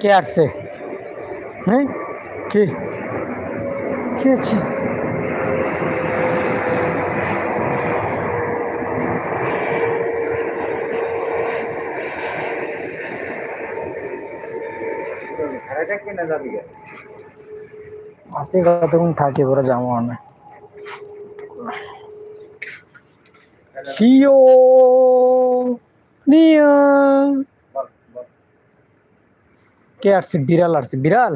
কে আসছে? হ্যাঁ? কে? কে আছে? না আসে কতক্ষণ থাকি পরে যাব নিয়া বল বল কে আসছে? বিড়াল আসছে। বিড়াল?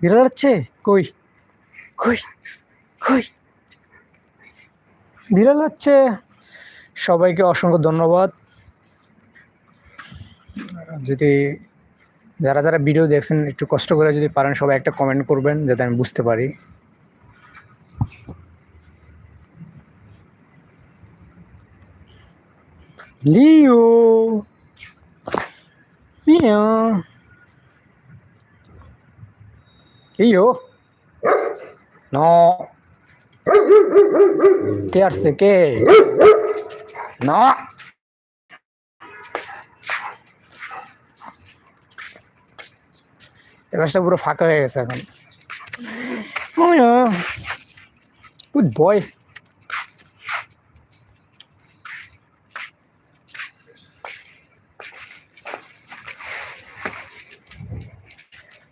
বিড়াল আসছে? কই? কই? কই? বিড়াল আসছে। সবাইকে অসংখ্য ধন্যবাদ। যদি যারা যারা ভিডিও দেখছেন, একটু কষ্ট করে যদি পারেন, সবাই একটা কমেন্ট করবেন, যাতে আমি বুঝতে পারি। লিও। লিও। Leo no. কে আসছে কে না এবারটা পুরো ফাঁকা হয়ে গেছে এখন গুড বয়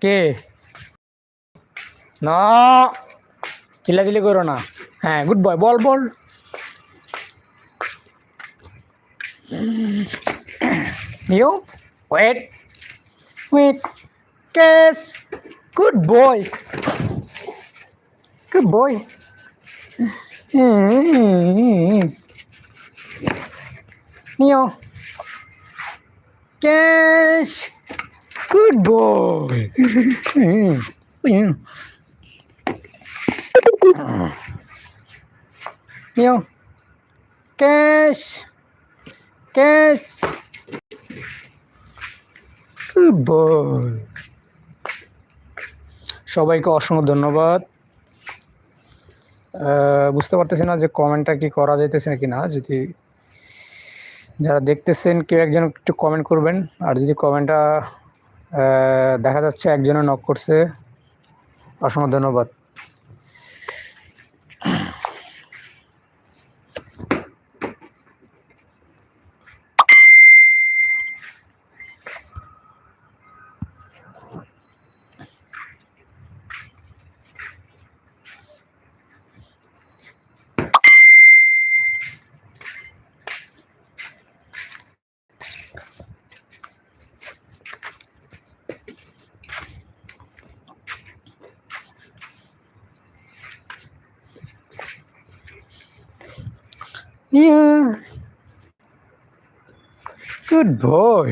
কে না, চিল্লাচিল্লি করো না। হ্যাঁ good boy ball ball. Neo wait wait catch good boy good boy Neo catch good বয় নিও ক্যাশ ক্যাশ সবাইকে অসংখ্য ধন্যবাদ। বুঝতে পারতেছি না যে কমেন্টটা কি করা যাইতেছে নাকি না। যদি যারা দেখতেছেন, কেউ একজন একটু কমেন্ট করবেন। আর যদি কমেন্টটা দেখা যাচ্ছে একজনে নক করছে, অসংখ্য ধন্যবাদ। Yeah. Good boy.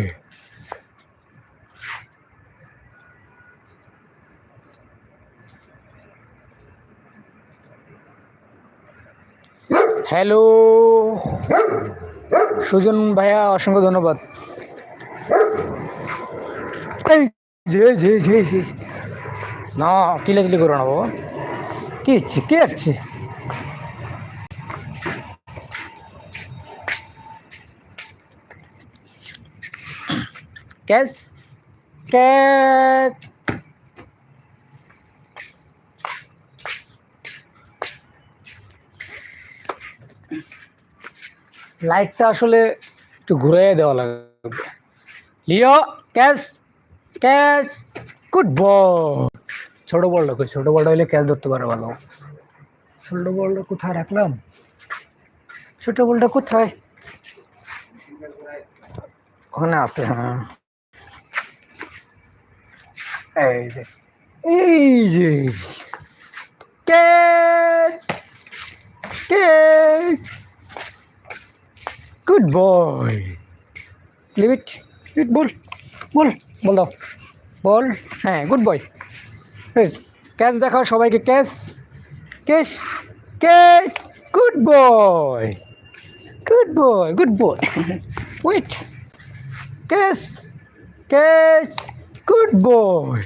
Hello Sujan ভাইয়া, অসংখ্য ধন্যবাদ। না চিলাচিলি করো না বাবা। কে হচ্ছে? কে আসছে? ক্যাশ ক্যাশ লাইটটা আসলে একটু ঘুরে দেওয়া লাগবে। Leo catch catch good ball ছোট বলটা কই? ছোট বলটা হলে ক্যাচ ধরতে পারে ভালো। ছোট বলটা কোথায় রাখলাম? ছোট বলটা কোথায়? ওখানে আছে। হ্যাঁ। এই catch catch. Good boy eat eat ball ball ball দাও। বল হ্যাঁ গুড বয় ক্যাচ দেখাও সবাইকে, catch catch catch. Good boy good boy good boy wait catch catch good boy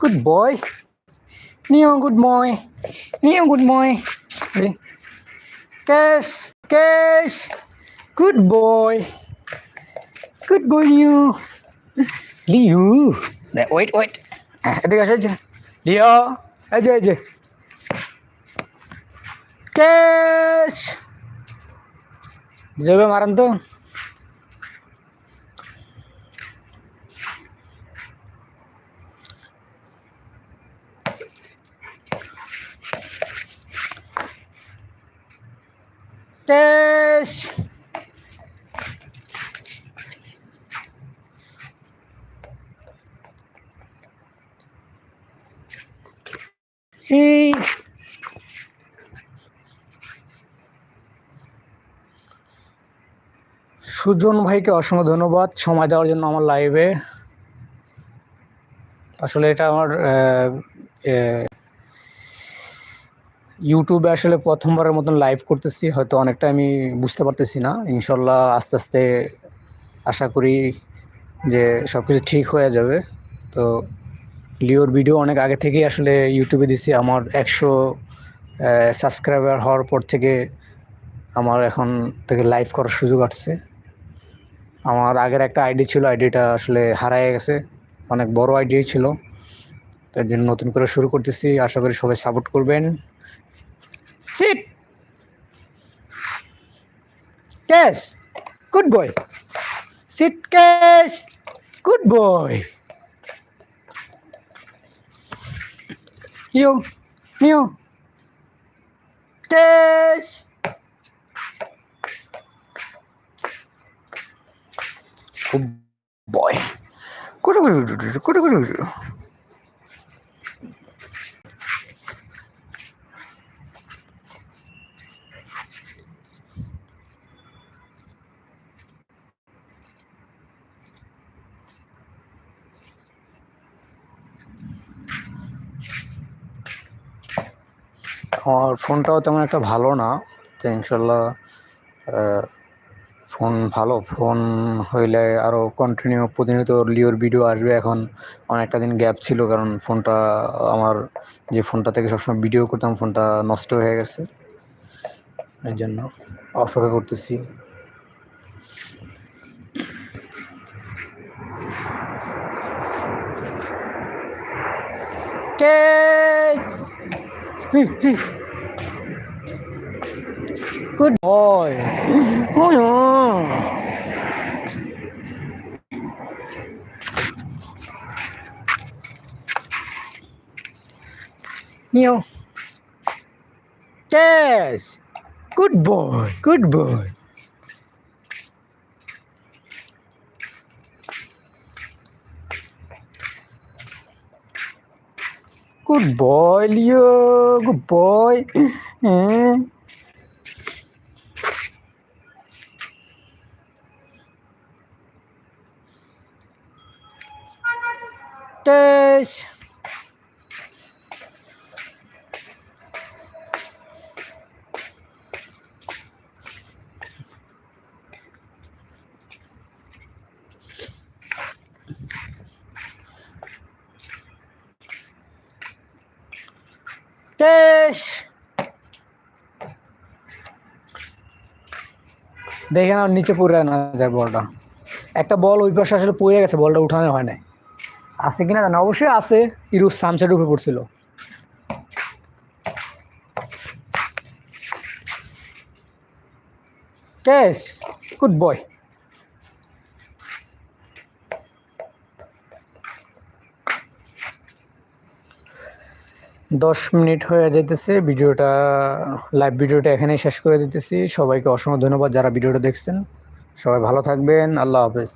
good boy Neo good boy Neo good boy catch catch good boy good boy Leo Leo wait wait এদিকে আসো এই যে লিও এই যে এই যে catch যাবে মারান catch Sujan ভাইকে অসংখ্য ধন্যবাদ সময় দেওয়ার জন্য আমার লাইভে আসলে এটা আমার ইউটিউবে আসলে প্রথমবারের মতন লাইভ করতেছি, হয়তো অনেকটা আমি বুঝতে পারতেছি না। ইনশাল্লাহ আস্তে আস্তে আশা করি যে সব কিছু ঠিক হয়ে যাবে। তো লিওর ভিডিও অনেক আগে থেকেই আসলে ইউটিউবে দিছি। আমার একশো সাবস্ক্রাইবার হওয়ার পর থেকে আমার এখন থেকে লাইভ করার সুযোগ আসছে। আমার আগের একটা আইডি ছিল আইডিটা আসলে হারায় গেছে। অনেক বড় আইডি ছিল। তার জন্য নতুন করে শুরু করতেছি। আশা করি সবাই সাপোর্ট করবেন। Sit. Cash. Good boy. Sit, Cash. Good boy. You. You. Cash. Good boy. Good, good, good, good, good, good. ফোনটাও তেমন একটা ভালো না। তো ইনশাল্লাহ ফোন ভালো। ফোন হইলে আরও কন্টিনিউ প্রতিনিয়ত লিওর ভিডিও আসবে। এখন অনেকটা দিন গ্যাপ ছিল কারণ ফোনটা, আমার যে ফোনটা থেকে সবসময় ভিডিও করতাম, ফোনটা নষ্ট হয়ে গেছে। এর জন্য অপেক্ষা করতেছি। Good boy. Oh no. Neo. Yes. Good boy. Good boy. Good boy, Leo. Good boy. Eh? Yes. দেখে না নিচে পড়ে না যায় বলটা। একটা বল ওই পাশে আসলে পড়ে গেছে, বলটা উঠানো হয় নাই। আছে কিনা জানা অবশ্যই আছে। ইরু সামসেট উপরে পড়ছিল। Good boy. দশ মিনিট হয়ে যেতেছে ভিডিওটা, লাইভ ভিডিওটা এখানেই শেষ করে দিতেছি। সবাইকে অসংখ্য ধন্যবাদ যারা ভিডিওটা দেখছেন। সবাই ভালো থাকবেন। আল্লাহ হাফেজ।